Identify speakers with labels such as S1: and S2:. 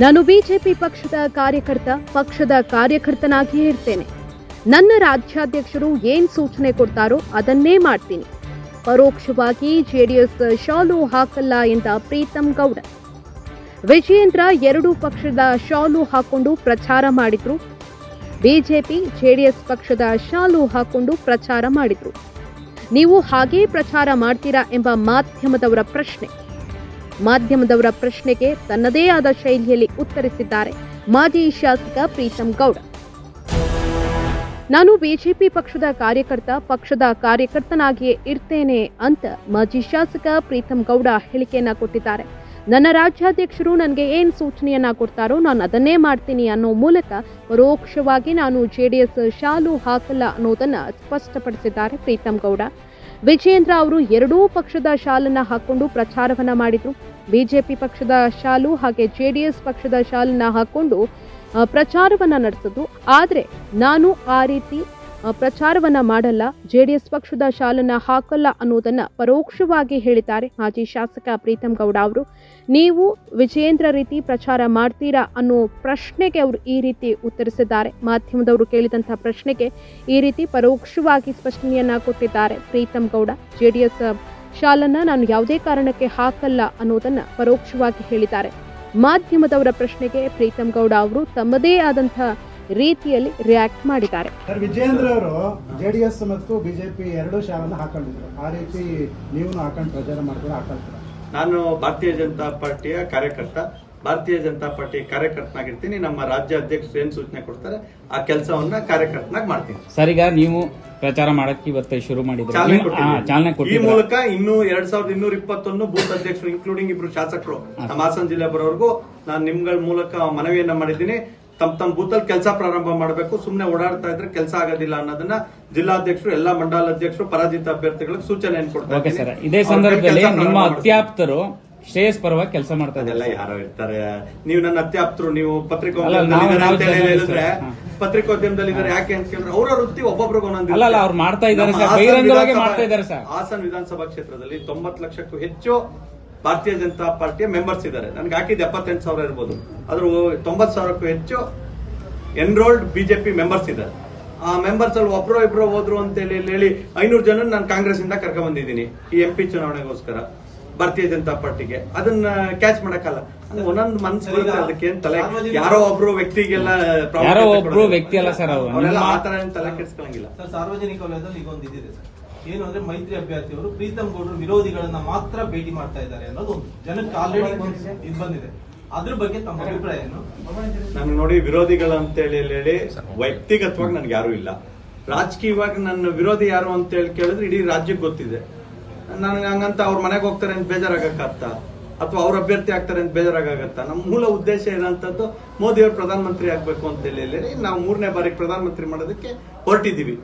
S1: ನಾನು ಬಿಜೆಪಿ ಪಕ್ಷದ ಕಾರ್ಯಕರ್ತ, ಪಕ್ಷದ ಕಾರ್ಯಕರ್ತನಾಗಿಯೇ ಇರ್ತೇನೆ. ನನ್ನ ರಾಜ್ಯಾಧ್ಯಕ್ಷರು ಏನ್ ಸೂಚನೆ ಕೊಡ್ತಾರೋ ಅದನ್ನೇ ಮಾಡ್ತೀನಿ. ಪರೋಕ್ಷವಾಗಿ ಜೆಡಿಎಸ್ ಶಾಲು ಹಾಕಲ್ಲ ಎಂದ ಪ್ರೀತಂ ಗೌಡ. ವಿಜಯೇಂದ್ರ ಎರಡೂ ಪಕ್ಷದ ಶಾಲು ಹಾಕೊಂಡು ಪ್ರಚಾರ ಮಾಡಿದ್ರು. ಬಿಜೆಪಿ, ಜೆಡಿಎಸ್ ಪಕ್ಷದ ಶಾಲು ಹಾಕೊಂಡು ಪ್ರಚಾರ ಮಾಡಿದ್ರು. ನೀವು ಹಾಗೇ ಪ್ರಚಾರ ಮಾಡ್ತೀರಾ ಎಂಬ ಮಾಧ್ಯಮದವರ ಪ್ರಶ್ನೆ. ಮಾಧ್ಯಮದವರ ಪ್ರಶ್ನೆಗೆ ತನ್ನದೇ ಆದ ಶೈಲಿಯಲ್ಲಿ ಉತ್ತರಿಸಿದ್ದಾರೆ ಮಾಜಿ ಶಾಸಕ ಪ್ರೀತಂ ಗೌಡ. ನಾನು ಬಿಜೆಪಿ ಪಕ್ಷದ ಕಾರ್ಯಕರ್ತ, ಪಕ್ಷದ ಕಾರ್ಯಕರ್ತನಾಗಿಯೇ ಇರ್ತೇನೆ ಅಂತ ಮಾಜಿ ಶಾಸಕ ಪ್ರೀತಂ ಗೌಡ ಹೇಳಿಕೆಯನ್ನ ಕೊಟ್ಟಿದ್ದಾರೆ. ನನ್ನ ರಾಜ್ಯಾಧ್ಯಕ್ಷರು ನನಗೆ ಏನು ಸೂಚನೆಯನ್ನ ಕೊಡ್ತಾರೋ ನಾನು ಅದನ್ನೇ ಮಾಡ್ತೀನಿ ಅನ್ನೋ ಮೂಲಕ ಪರೋಕ್ಷವಾಗಿ ನಾನು ಜೆಡಿಎಸ್ ಶಾಲು ಹಾಕಲ್ಲ ಅನ್ನೋದನ್ನ ಸ್ಪಷ್ಟಪಡಿಸಿದ್ದಾರೆ ಪ್ರೀತಂ ಗೌಡ. ವಿಜಯೇಂದ್ರ ಅವರು ಎರಡೂ ಪಕ್ಷದ ಶಾಲನ್ನ ಹಾಕೊಂಡು ಪ್ರಚಾರವನ್ನ ಮಾಡಿದ್ರು. ಬಿಜೆಪಿ ಪಕ್ಷದ ಶಾಲು ಹಾಗೆ ಜೆಡಿಎಸ್ ಪಕ್ಷದ ಶಾಲನ್ನ ಹಾಕೊಂಡು ಪ್ರಚಾರವನ್ನ ನಡೆಸಿದ್ರು. ಆದರೆ ನಾನು ಆ ರೀತಿ ಪ್ರಚಾರವನ್ನ ಮಾಡಲ್ಲ. ಜೆಡಿಎಸ್ ಪಕ್ಷದ ಶಾಲನ್ನ ಹಾಕಲ್ಲ ಅನ್ನೋದನ್ನ ಪರೋಕ್ಷವಾಗಿ ಹೇಳಿದ್ದಾರೆ ಮಾಜಿ ಶಾಸಕ ಪ್ರೀತಂ ಗೌಡ ಅವರು. ನೀವು ವಿಜಯೇಂದ್ರ ರೀತಿ ಪ್ರಚಾರ ಮಾಡ್ತೀರಾ ಅನ್ನೋ ಪ್ರಶ್ನೆಗೆ ಅವರು ಈ ರೀತಿ ಉತ್ತರಿಸಿದ್ದಾರೆ. ಮಾಧ್ಯಮದವರು ಕೇಳಿದಂತಹ ಪ್ರಶ್ನೆಗೆ ಈ ರೀತಿ ಪರೋಕ್ಷವಾಗಿ ಸ್ಪಷ್ಟನೆಯನ್ನ ಕೊಟ್ಟಿದ್ದಾರೆ ಪ್ರೀತಂ ಗೌಡ. ಜೆಡಿಎಸ್ ಶಾಲನ್ನ ನಾನು ಯಾವುದೇ ಕಾರಣಕ್ಕೆ ಹಾಕಲ್ಲ ಅನ್ನೋದನ್ನ ಪರೋಕ್ಷವಾಗಿ ಹೇಳಿದ್ದಾರೆ. ಮಾಧ್ಯಮದವರ ಪ್ರಶ್ನೆಗೆ ಪ್ರೀತಂ ಗೌಡ ಅವರು ತಮ್ಮದೇ ಆದಂತಹ ರೀತಿಯಲ್ಲಿ ರಿಯಾಕ್ಟ್ ಮಾಡಿದ್ದಾರೆ.
S2: ಸರ್ ವಿಜಯೇಂದ್ರ ಅವರು ಜೆಡಿಎಸ್ ಮತ್ತು ಬಿಜೆಪಿ ಎರಡು ಶಾಲನ್ನು ಹಾಕೊಂಡಿದ್ರು. ಆ ರೀತಿ ನೀವು ಹಾಕೊಂಡು ಪ್ರಚಾರ ಮಾಡಿದ್ರೆ ಹಾಕೊಳ್ತೀರಾ
S3: ನಾನು ಭಾರತೀಯ ಜನತಾ ಪಾರ್ಟಿಯ ಕಾರ್ಯಕರ್ತ ಭಾರತೀಯ ಜನತಾ ಪಾರ್ಟಿ ಕಾರ್ಯಕರ್ತನಾಗಿರ್ತೀನಿ. ನಮ್ಮ ರಾಜ್ಯ ಅಧ್ಯಕ್ಷರು ಏನ್ ಸೂಚನೆ ಕೊಡ್ತಾರೆ ಆ ಕೆಲಸವನ್ನ ಕಾರ್ಯಕರ್ತನಾಗಿ ಮಾಡ್ತೀನಿ.
S4: ಸರ್ ಈಗ ನೀವು ಪ್ರಚಾರ ಮಾಡಕ್ಕೆ ಇವತ್ತು ಶುರು ಮಾಡಿದ್ರೆ.
S3: ಈ ಮೂಲಕ ಇನ್ನು ಎರಡ್ ಸಾವಿರದ ಇನ್ನೂರ ಇಪ್ಪತ್ತೊಂದು ಬೂತ್ ಅಧ್ಯಕ್ಷರು ಇನ್ಕ್ಲೂಡಿಂಗ್ ಇಬ್ರು ಶಾಸಕರು ನಮ್ಮ ಹಾಸನ ಜಿಲ್ಲೆ ಬರೋವರೆಗೂ ನಾನು ನಿಮ್ಗಳ ಮೂಲಕ ಮನವಿಯನ್ನ ಮಾಡಿದ್ದೀನಿ. ತಮ್ಮ ತಮ್ಮ ಬೂತಲ್ಲಿ ಕೆಲಸ ಪ್ರಾರಂಭ ಮಾಡಬೇಕು ಸುಮ್ಮನೆ ಓಡಾಡ್ತಾ ಇದ್ರೆ ಕೆಲಸ ಆಗೋದಿಲ್ಲ ಅನ್ನೋದನ್ನ ಜಿಲ್ಲಾಧ್ಯಕ್ಷರು ಎಲ್ಲಾ ಮಂಡಲ ಅಧ್ಯಕ್ಷರು ಪರಾಜಿತ ಅಭ್ಯರ್ಥಿಗಳಿಗೆ ಸೂಚನೆ
S4: ಕೊಡ್ತಾರೆ ಇದೇ ಸಂದರ್ಭದಲ್ಲಿ ನಿಮ್ಮ. ಅತ್ಯಾಪ್ತರು ಶ್ರೇಯಸ್ ಪರವಾಗಿ ಕೆಲಸ ಮಾಡ್ತಾ
S3: ಇದೆಲ್ಲ
S4: ಇದ್ದಾರೆ
S3: ಯಾರೋ ಇರ್ತಾರೆ ನೀವು ನನ್ನ ಅತ್ಯಾಪ್ತರು ನೀವು
S4: ಪತ್ರಿಕೋದ್ಯಮದಲ್ಲಿದ್ರೆ
S3: ಪತ್ರಿಕೋದ್ಯಮದಲ್ಲಿ. ಹೇಳಿದ್ರೆ ಪತ್ರಿಕೋದ್ಯಮದಲ್ಲಿ ಇದ್ದಾರೆ ಯಾಕೆ ಅಂತ ಕೇಳಿದ್ರೆ ಅವರ ವೃತ್ತಿ ಒಬ್ಬೊಬ್ರಿಗೆ ಒಂದೊಂದು.
S4: ಅವ್ರು ಮಾಡ್ತಾ ಇದ್ದಾರೆ
S3: ಹಾಸನ ವಿಧಾನಸಭಾ-
S4: ಮಾಡ್ತಾ ಇದ್ದಾರೆ.
S3: ಹಾಸನ ವಿಧಾನಸಭಾ ಕ್ಷೇತ್ರದಲ್ಲಿ ತೊಂಬತ್ತು ಲಕ್ಷಕ್ಕೂ ಹೆಚ್ಚು ಭಾರತೀಯ ಜನತಾ ಪಾರ್ಟಿಯ ಮೆಂಬರ್ಸ್ ಇದ್ದಾರೆ. ನನ್ಗೆ ಹಾಕಿದ್ದು ಎಪ್ಪತ್ತೆಂಟು ಸಾವಿರ ಇರ್ಬೋದು. ಅದ್ರ ತೊಂಬತ್ತು ಸಾವಿರಕ್ಕೂ ಹೆಚ್ಚು ಎನ್ರೋಲ್ಡ್ ಬಿಜೆಪಿ ಮೆಂಬರ್ಸ್ ಇದ್ದಾರೆ. ಆ ಮೆಂಬರ್ಸ್ ಅಲ್ಲಿ ಒಬ್ರು ಇಬ್ರು ಹೋದ್ರು ಅಂತ ಹೇಳಿ ಹೇಳಿ ಐನೂರು ಜನ ನಾನು ಕಾಂಗ್ರೆಸ್ ಇಂದ ಕರ್ಕೊಂಡ್ ಬಂದಿದ್ದೀನಿ ಈ ಎಂ ಪಿ ಚುನಾವಣೆಗೋಸ್ಕರ ಭಾರತೀಯ ಜನತಾ ಪಾರ್ಟಿಗೆ. ಅದನ್ನ ಕ್ಯಾಚ್ ಮಾಡಕ್ಕಲ್ಲ. ಒಂದೊಂದು ಮನ್ಸು ಬರುತ್ತೆ ಅದಕ್ಕೆ ಏನ್ ತಲೆ ಯಾರೋ ಒಬ್ರು ವ್ಯಕ್ತಿಗೆಲ್ಲ
S4: ಯಾರೋ ಒಬ್ರು. ವ್ಯಕ್ತಿ ಅಲ್ಲ ಸರ್ ಅವ್ರು.
S3: ಅವರೆಲ್ಲ ಆ ತರ ಏನ್ ತಲೆ ಕೆಡ್ಸ್ಕೊಳಂಗಿಲ್ಲ.
S5: ಸರ್ ಸಾರ್ವಜನಿಕ ವಲಯದಲ್ಲಿ ಈಗ ಒಂದು ಇದಿದೆ ಸರ್. ಏನು ಅಂದ್ರೆ ಮೈತ್ರಿ ಅಭ್ಯರ್ಥಿಯವರು ಪ್ರೀತಮ್ ಗೌಡರು ವಿರೋಧಿಗಳನ್ನ ಮಾತ್ರ ಭೇಟಿ ಮಾಡ್ತಾ ಇದ್ದಾರೆ ಅನ್ನೋದು ಒಂದು. ಜನಕ್ಕೆ ಆಲ್ರೆಡಿ ಇದು ಬಂದಿದೆ. ಅದ್ರ ಬಗ್ಗೆ ತಮ್ಮ ಅಭಿಪ್ರಾಯ ಏನು?
S3: ನಾನು ನೋಡಿ ವಿರೋಧಿಗಳು ಅಂತ ಹೇಳಿ ಹೇಳಿ ವ್ಯಕ್ತಿಗತವಾಗಿ ನನ್ಗೆ ಯಾರು ಇಲ್ಲ. ರಾಜಕೀಯವಾಗಿ ನನ್ನ ವಿರೋಧಿ ಯಾರು ಅಂತ ಹೇಳಿ ಕೇಳಿದ್ರೆ ಇಡೀ ರಾಜ್ಯಕ್ಕೆ ಗೊತ್ತಿದೆ. ನನಗೆ ಹಂಗಂತ ಅವ್ರ ಮನೆಗೆ ಹೋಗ್ತಾರೆ ಅಂತ ಬೇಜಾರಾಗತ್ತ ಅಥವಾ ಅವ್ರ ಅಭ್ಯರ್ಥಿ ಆಗ್ತಾರೆ ಅಂತ ಬೇಜಾರಾಗತ್ತ ನಮ್ಮ ಮೂಲ ಉದ್ದೇಶ ಏನಂತದ್ದು ಮೋದಿ ಅವರು ಪ್ರಧಾನಮಂತ್ರಿ ಆಗ್ಬೇಕು ಅಂತ ಹೇಳಿ ಹೇಳಿ ನಾವು ಮೂರನೇ ಬಾರಿಗೆ ಪ್ರಧಾನಮಂತ್ರಿ ಮಾಡೋದಕ್ಕೆ ಹೊರಟಿದೀವಿ